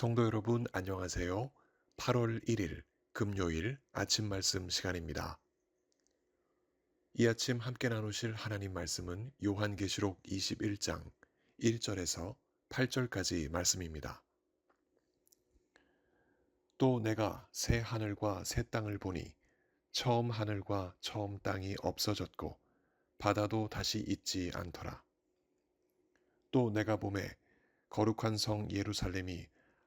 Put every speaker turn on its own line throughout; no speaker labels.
성도 여러분 안녕하세요. 8월 1일 금요일 아침 말씀 시간입니다. 이 아침 함께 나누실 하나님 말씀은 요한계시록 21장 1절에서 8절까지 말씀입니다. 또 내가 새 하늘과 새 땅을 보니 처음 하늘과 처음 땅이 없어졌고 바다도 다시 있지 않더라. 또 내가 봄에 거룩한 성 예루살렘이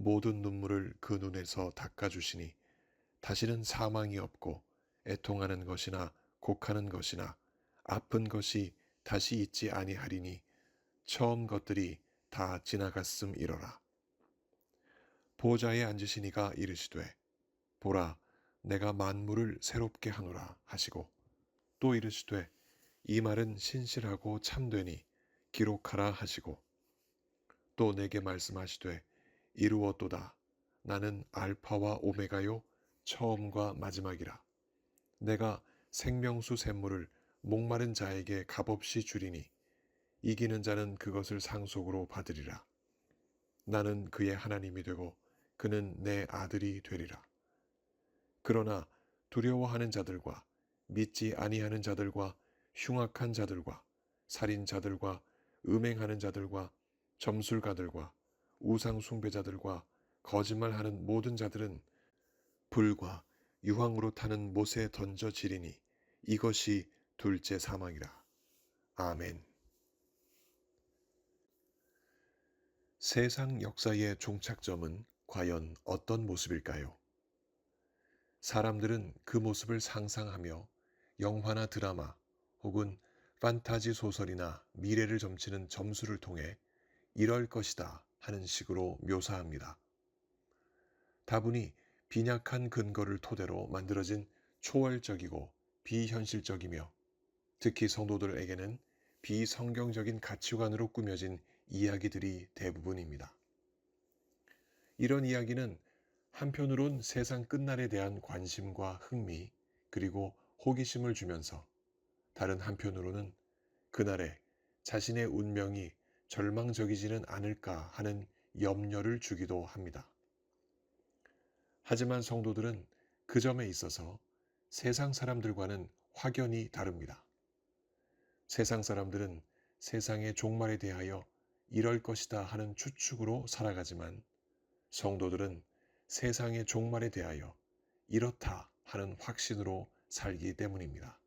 모든 눈물을 그 눈에서 닦아주시니 다시는 사망이 없고 애통하는 것이나 곡하는 것이나 아픈 것이 다시 있지 아니하리니 처음 것들이 다 지나갔음 이러라. 보좌에 앉으시니가 이르시되 보라 내가 만물을 새롭게 하노라 하시고 또 이르시되 이 말은 신실하고 참되니 기록하라 하시고 또 내게 말씀하시되 이루었도다. 나는 알파와 오메가요 처음과 마지막이라. 내가 생명수 샘물을 목마른 자에게 값없이 주리니 이기는 자는 그것을 상속으로 받으리라. 나는 그의 하나님이 되고 그는 내 아들이 되리라. 그러나 두려워하는 자들과 믿지 아니하는 자들과 흉악한 자들과 살인자들과 음행하는 자들과 점술가들과 우상 숭배자들과 거짓말하는 모든 자들은 불과 유황으로 타는 못에 던져지리니 이것이 둘째 사망이라. 아멘. 세상 역사의 종착점은 과연 어떤 모습일까요? 사람들은 그 모습을 상상하며 영화나 드라마 혹은 판타지 소설이나 미래를 점치는 점수를 통해 이럴 것이다 하는 식으로 묘사합니다. 다분히 빈약한 근거를 토대로 만들어진 초월적이고 비현실적이며 특히 성도들에게는 비성경적인 가치관으로 꾸며진 이야기들이 대부분입니다. 이런 이야기는 한편으론 세상 끝날에 대한 관심과 흥미 그리고 호기심을 주면서 다른 한편으로는 그날에 자신의 운명이 절망적이지는 않을까 하는 염려를 주기도 합니다. 하지만 성도들은 그 점에 있어서 세상 사람들과는 확연히 다릅니다. 세상 사람들은 세상의 종말에 대하여 이럴 것이다 하는 추측으로 살아가지만 성도들은 세상의 종말에 대하여 이렇다 하는 확신으로 살기 때문입니다.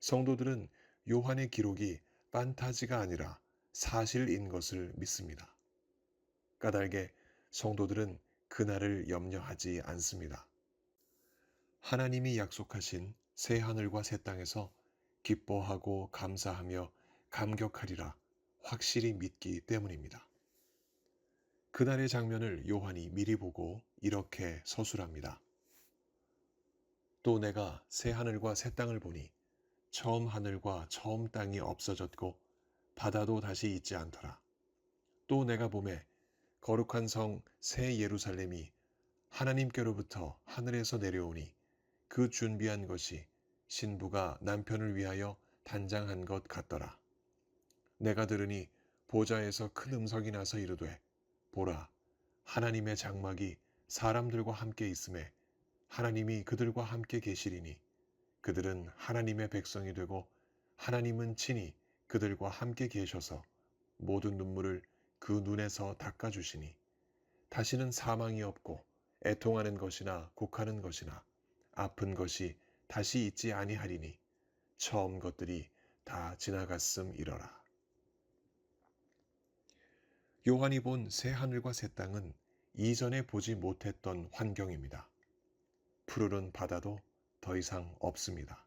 성도들은 요한의 기록이 판타지가 아니라 사실인 것을 믿습니다. 까닭에 성도들은 그날을 염려하지 않습니다. 하나님이 약속하신 새 하늘과 새 땅에서 기뻐하고 감사하며 감격하리라 확실히 믿기 때문입니다. 그날의 장면을 요한이 미리 보고 이렇게 서술합니다. 또 내가 새 하늘과 새 땅을 보니 처음 하늘과 처음 땅이 없어졌고 바다도 다시 있지 않더라. 또 내가 봄에 거룩한 성 새 예루살렘이 하나님께로부터 하늘에서 내려오니 그 준비한 것이 신부가 남편을 위하여 단장한 것 같더라. 내가 들으니 보좌에서 큰 음성이 나서 이르되 보라 하나님의 장막이 사람들과 함께 있음에 하나님이 그들과 함께 계시리니 그들은 하나님의 백성이 되고 하나님은 친히 그들과 함께 계셔서 모든 눈물을 그 눈에서 닦아주시니 다시는 사망이 없고 애통하는 것이나 곡하는 것이나 아픈 것이 다시 있지 아니하리니 처음 것들이 다 지나갔음 이러라. 요한이 본 새 하늘과 새 땅은 이전에 보지 못했던 환경입니다. 푸르른 바다도 더 이상 없습니다.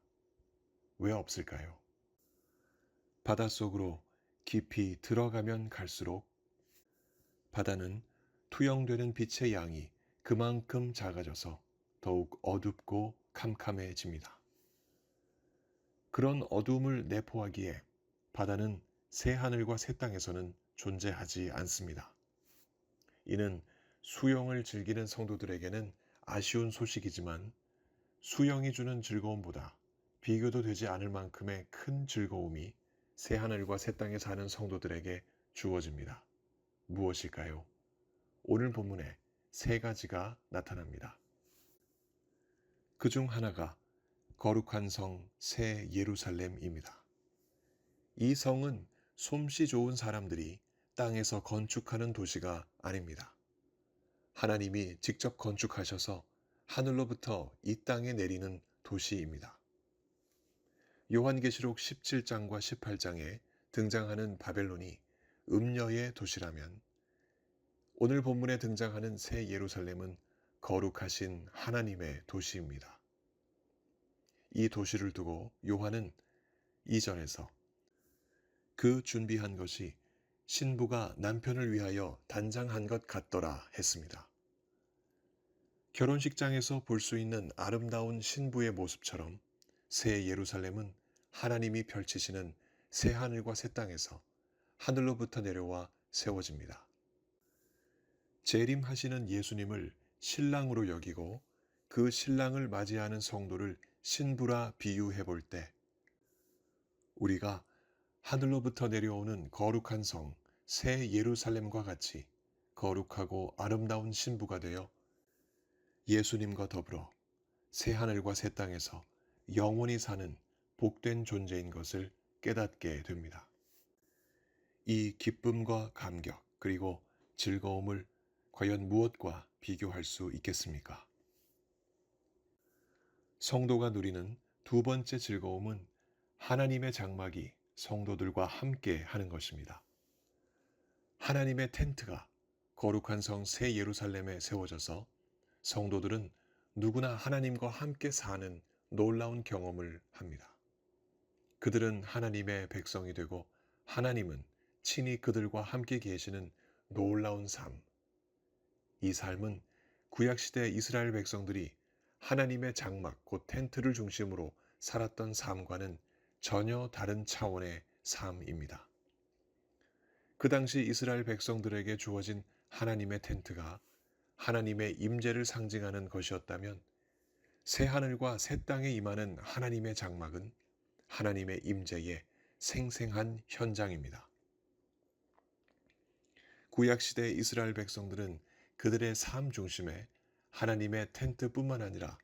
왜 없을까요? 바닷속으로 깊이 들어가면 갈수록 바다는 투영되는 빛의 양이 그만큼 작아져서 더욱 어둡고 캄캄해집니다. 그런 어둠을 내포하기에 바다는 새 하늘과 새 땅에서는 존재하지 않습니다. 이는 수영을 즐기는 성도들에게는 아쉬운 소식이지만 수영이 주는 즐거움보다 비교도 되지 않을 만큼의 큰 즐거움이 새 하늘과 새 땅에 사는 성도들에게 주어집니다. 무엇일까요? 오늘 본문에 세 가지가 나타납니다. 그 중 하나가 거룩한 성 새 예루살렘입니다. 이 성은 솜씨 좋은 사람들이 땅에서 건축하는 도시가 아닙니다. 하나님이 직접 건축하셔서 하늘로부터 이 땅에 내리는 도시입니다. 요한계시록 17장과 18장에 등장하는 바벨론이 음녀의 도시라면 오늘 본문에 등장하는 새 예루살렘은 거룩하신 하나님의 도시입니다. 이 도시를 두고 요한은 이전에서 그 준비한 것이 신부가 남편을 위하여 단장한 것 같더라 했습니다. 결혼식장에서 볼 수 있는 아름다운 신부의 모습처럼 새 예루살렘은 하나님이 펼치시는 새 하늘과 새 땅에서 하늘로부터 내려와 세워집니다. 재림하시는 예수님을 신랑으로 여기고 그 신랑을 맞이하는 성도를 신부라 비유해 볼 때 우리가 하늘로부터 내려오는 거룩한 성, 새 예루살렘과 같이 거룩하고 아름다운 신부가 되어 예수님과 더불어 새 하늘과 새 땅에서 영원히 사는 복된 존재인 것을 깨닫게 됩니다. 이 기쁨과 감격 그리고 즐거움을 과연 무엇과 비교할 수 있겠습니까? 성도가 누리는 두 번째 즐거움은 하나님의 장막이 성도들과 함께 하는 것입니다. 하나님의 텐트가 거룩한 성 새 예루살렘에 세워져서 성도들은 누구나 하나님과 함께 사는 놀라운 경험을 합니다. 그들은 하나님의 백성이 되고 하나님은 친히 그들과 함께 계시는 놀라운 삶. 이 삶은 구약시대 이스라엘 백성들이 하나님의 장막, 곧 텐트를 중심으로 살았던 삶과는 전혀 다른 차원의 삶입니다. 그 당시 이스라엘 백성들에게 주어진 하나님의 텐트가 하나님의 임재를 상징하는 것이었다면 새 하늘과 새 땅에 임하는 하나님의 장막은 하나님의 임재의 생생한 현장입니다. 구약 시대 이스라엘 백성들은 그들의 삶 중심에 하나님의 텐트뿐만 아니라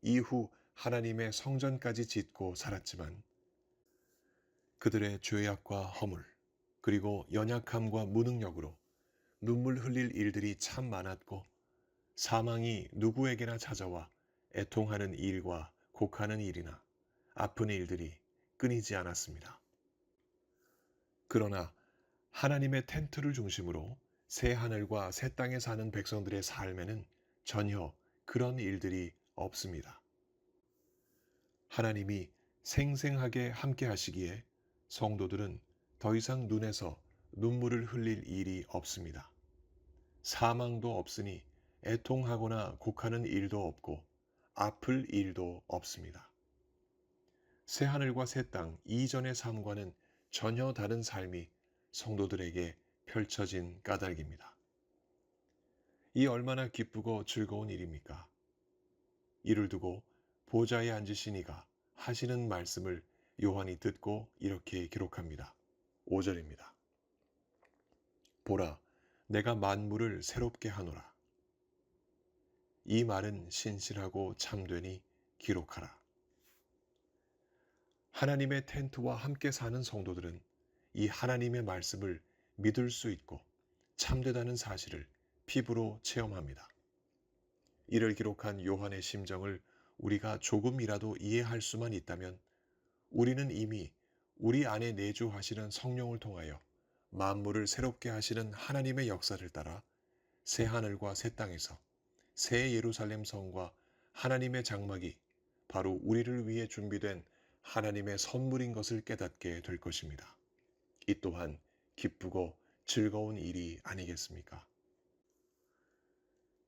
이후 하나님의 성전까지 짓고 살았지만 그들의 죄악과 허물 그리고 연약함과 무능력으로 눈물 흘릴 일들이 참 많았고 사망이 누구에게나 찾아와 애통하는 일과 곡하는 일이나 아픈 일들이 끊이지 않았습니다. 그러나 하나님의 텐트를 중심으로 새 하늘과 새 땅에 사는 백성들의 삶에는 전혀 그런 일들이 없습니다. 하나님이 생생하게 함께 하시기에 성도들은 더 이상 눈에서 눈물을 흘릴 일이 없습니다. 사망도 없으니 애통하거나 곡하는 일도 없고 아플 일도 없습니다. 새 하늘과 새 땅 이전의 삶과는 전혀 다른 삶이 성도들에게 펼쳐진 까닭입니다. 이 얼마나 기쁘고 즐거운 일입니까? 이를 두고 보좌에 앉으시니가 하시는 말씀을 요한이 듣고 이렇게 기록합니다. 5절입니다. 보라, 내가 만물을 새롭게 하노라. 이 말은 신실하고 참되니 기록하라. 하나님의 텐트와 함께 사는 성도들은 이 하나님의 말씀을 믿을 수 있고 참되다는 사실을 피부로 체험합니다. 이를 기록한 요한의 심정을 우리가 조금이라도 이해할 수만 있다면 우리는 이미 우리 안에 내주하시는 성령을 통하여 만물을 새롭게 하시는 하나님의 역사를 따라 새 하늘과 새 땅에서 새 예루살렘 성과 하나님의 장막이 바로 우리를 위해 준비된 하나님의 선물인 것을 깨닫게 될 것입니다. 이 또한 기쁘고 즐거운 일이 아니겠습니까?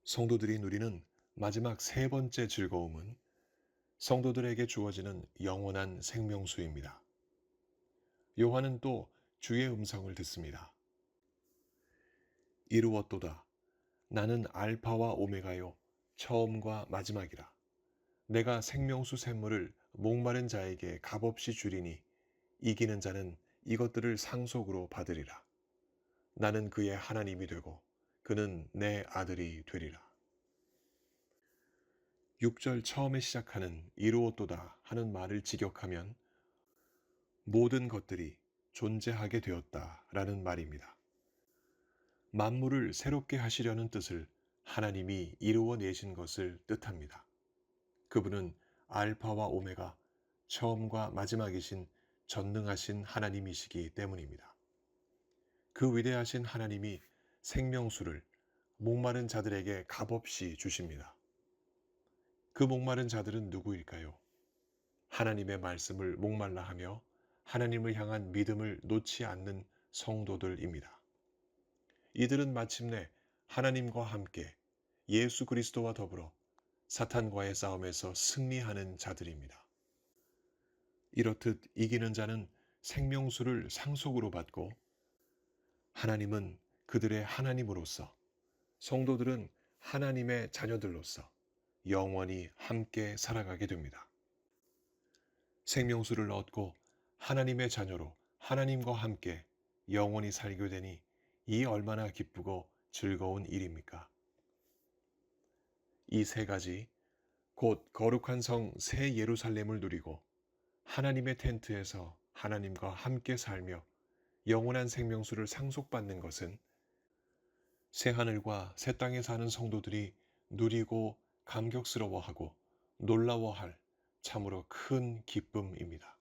성도들이 누리는 마지막 세 번째 즐거움은 성도들에게 주어지는 영원한 생명수입니다. 요한은 또 주의 음성을 듣습니다. 이루었도다. 나는 알파와 오메가요, 처음과 마지막이라. 내가 생명수 샘물을 목마른 자에게 값없이 주리니 이기는 자는 이것들을 상속으로 받으리라. 나는 그의 하나님이 되고 그는 내 아들이 되리라. 6절 처음에 시작하는 이루었도다 하는 말을 직역하면 모든 것들이 존재하게 되었다 라는 말입니다. 만물을 새롭게 하시려는 뜻을 하나님이 이루어 내신 것을 뜻합니다. 그분은 알파와 오메가, 처음과 마지막이신 전능하신 하나님이시기 때문입니다. 그 위대하신 하나님이 생명수를 목마른 자들에게 값없이 주십니다. 그 목마른 자들은 누구일까요? 하나님의 말씀을 목말라 하며 하나님을 향한 믿음을 놓지 않는 성도들입니다. 이들은 마침내 하나님과 함께 예수 그리스도와 더불어 사탄과의 싸움에서 승리하는 자들입니다. 이렇듯 이기는 자는 생명수를 상속으로 받고 하나님은 그들의 하나님으로서 성도들은 하나님의 자녀들로서 영원히 함께 살아가게 됩니다. 생명수를 얻고 하나님의 자녀로 하나님과 함께 영원히 살게 되니 이 얼마나 기쁘고 즐거운 일입니까? 이 세 가지 곧 거룩한 성 새 예루살렘을 누리고 하나님의 텐트에서 하나님과 함께 살며 영원한 생명수를 상속받는 것은 새 하늘과 새 땅에 사는 성도들이 누리고 감격스러워하고 놀라워할 참으로 큰 기쁨입니다.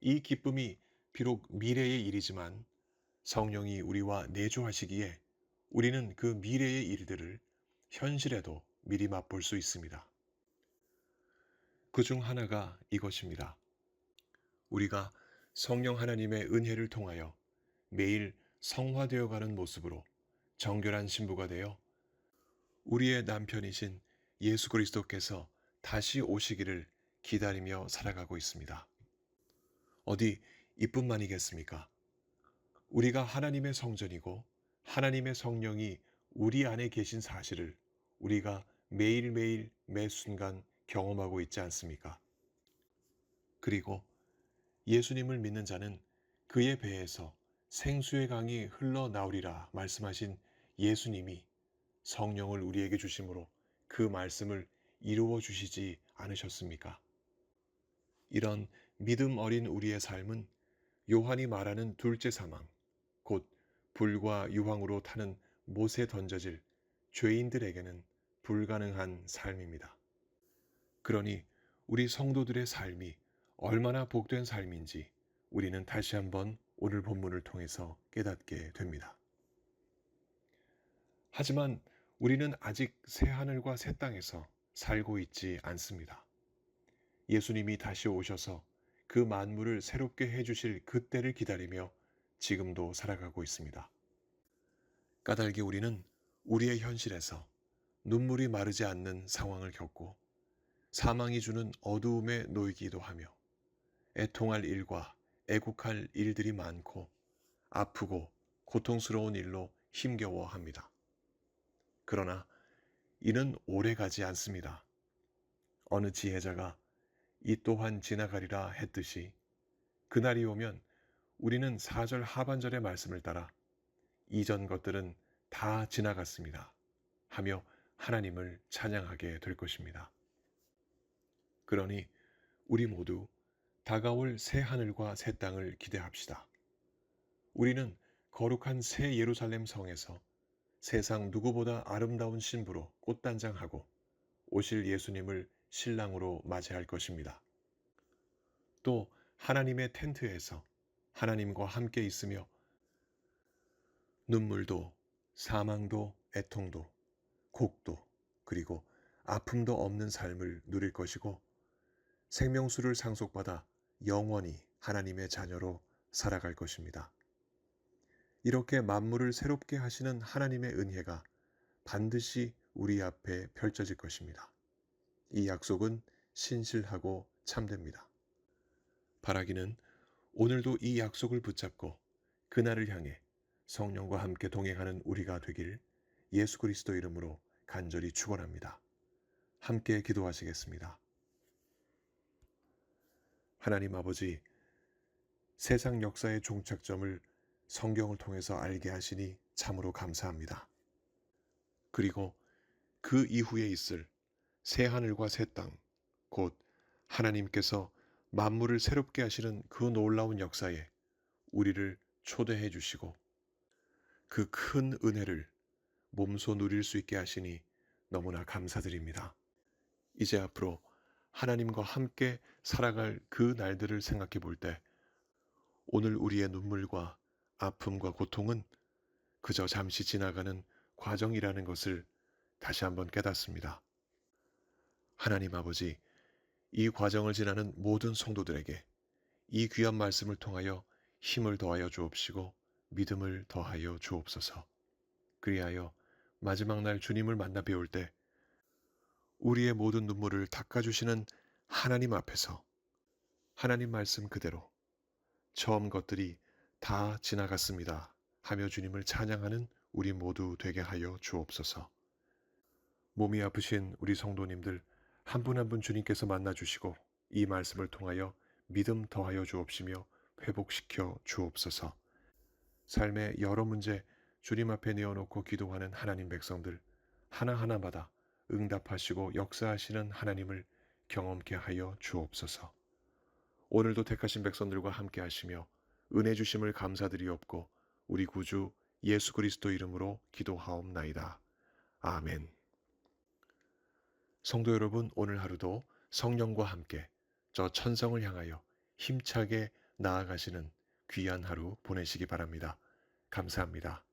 이 기쁨이 비록 미래의 일이지만 성령이 우리와 내주하시기에 우리는 그 미래의 일들을 현실에도 미리 맛볼 수 있습니다. 그 중 하나가 이것입니다. 우리가 성령 하나님의 은혜를 통하여 매일 성화되어 가는 모습으로 정결한 신부가 되어 우리의 남편이신 예수 그리스도께서 다시 오시기를 기다리며 살아가고 있습니다. 어디 이뿐만이겠습니까? 우리가 하나님의 성전이고 하나님의 성령이 우리 안에 계신 사실을 우리가 매일매일 매 순간 경험하고 있지 않습니까? 그리고 예수님을 믿는 자는 그의 배에서 생수의 강이 흘러나오리라 말씀하신 예수님이 성령을 우리에게 주심으로 그 말씀을 이루어 주시지 않으셨습니까? 이런 믿음 어린 우리의 삶은 요한이 말하는 둘째 사망, 곧 불과 유황으로 타는 못에 던져질 죄인들에게는 불가능한 삶입니다. 그러니 우리 성도들의 삶이 얼마나 복된 삶인지 우리는 다시 한번 오늘 본문을 통해서 깨닫게 됩니다. 하지만 우리는 아직 새 하늘과 새 땅에서 살고 있지 않습니다. 예수님이 다시 오셔서 그 만물을 새롭게 해주실 그때를 기다리며 지금도 살아가고 있습니다. 까닭에 우리는 우리의 현실에서 눈물이 마르지 않는 상황을 겪고 사망이 주는 어두움에 놓이기도 하며 애통할 일과 애국할 일들이 많고 아프고 고통스러운 일로 힘겨워 합니다. 그러나 이는 오래 가지 않습니다. 어느 지혜자가 이 또한 지나가리라 했듯이 그날이 오면 우리는 4절 하반절의 말씀을 따라 이전 것들은 다 지나갔습니다. 하며 하나님을 찬양하게 될 것입니다. 그러니 우리 모두 다가올 새 하늘과 새 땅을 기대합시다. 우리는 거룩한 새 예루살렘 성에서 세상 누구보다 아름다운 신부로 꽃단장하고 오실 예수님을 신랑으로 맞이할 것입니다. 또 하나님의 텐트에서 하나님과 함께 있으며 눈물도 사망도 애통도 곡도 그리고 아픔도 없는 삶을 누릴 것이고 생명수를 상속받아 영원히 하나님의 자녀로 살아갈 것입니다. 이렇게 만물을 새롭게 하시는 하나님의 은혜가 반드시 우리 앞에 펼쳐질 것입니다. 이 약속은 신실하고 참됩니다. 바라기는 오늘도 이 약속을 붙잡고 그날을 향해 성령과 함께 동행하는 우리가 되길 예수 그리스도 이름으로 간절히 축원합니다. 함께 기도하시겠습니다. 하나님 아버지, 세상 역사의 종착점을 성경을 통해서 알게 하시니 참으로 감사합니다. 그리고 그 이후에 있을 새 하늘과 새 땅, 곧 하나님께서 만물을 새롭게 하시는 그 놀라운 역사에 우리를 초대해 주시고 그 큰 은혜를 몸소 누릴 수 있게 하시니 너무나 감사드립니다. 이제 앞으로 하나님과 함께 살아갈 그 날들을 생각해 볼 때 오늘 우리의 눈물과 아픔과 고통은 그저 잠시 지나가는 과정이라는 것을 다시 한번 깨닫습니다. 하나님 아버지, 이 과정을 지나는 모든 성도들에게 이 귀한 말씀을 통하여 힘을 더하여 주옵시고 믿음을 더하여 주옵소서. 그리하여 마지막 날 주님을 만나 뵈올 때 우리의 모든 눈물을 닦아주시는 하나님 앞에서 하나님 말씀 그대로 처음 것들이 다 지나갔습니다 하며 주님을 찬양하는 우리 모두 되게 하여 주옵소서. 몸이 아프신 우리 성도님들 한분 한 분 주님께서 만나 주시고 이 말씀을 통하여 믿음 더하여 주옵시며 회복시켜 주옵소서. 삶의 여러 문제 주님 앞에 내어놓고 기도하는 하나님 백성들 하나하나마다 응답하시고 역사하시는 하나님을 경험케 하여 주옵소서. 오늘도 택하신 백성들과 함께 하시며 은혜 주심을 감사드리옵고 우리 구주 예수 그리스도 이름으로 기도하옵나이다. 아멘. 성도 여러분, 오늘 하루도 성령과 함께 저 천성을 향하여 힘차게 나아가시는 귀한 하루 보내시기 바랍니다. 감사합니다.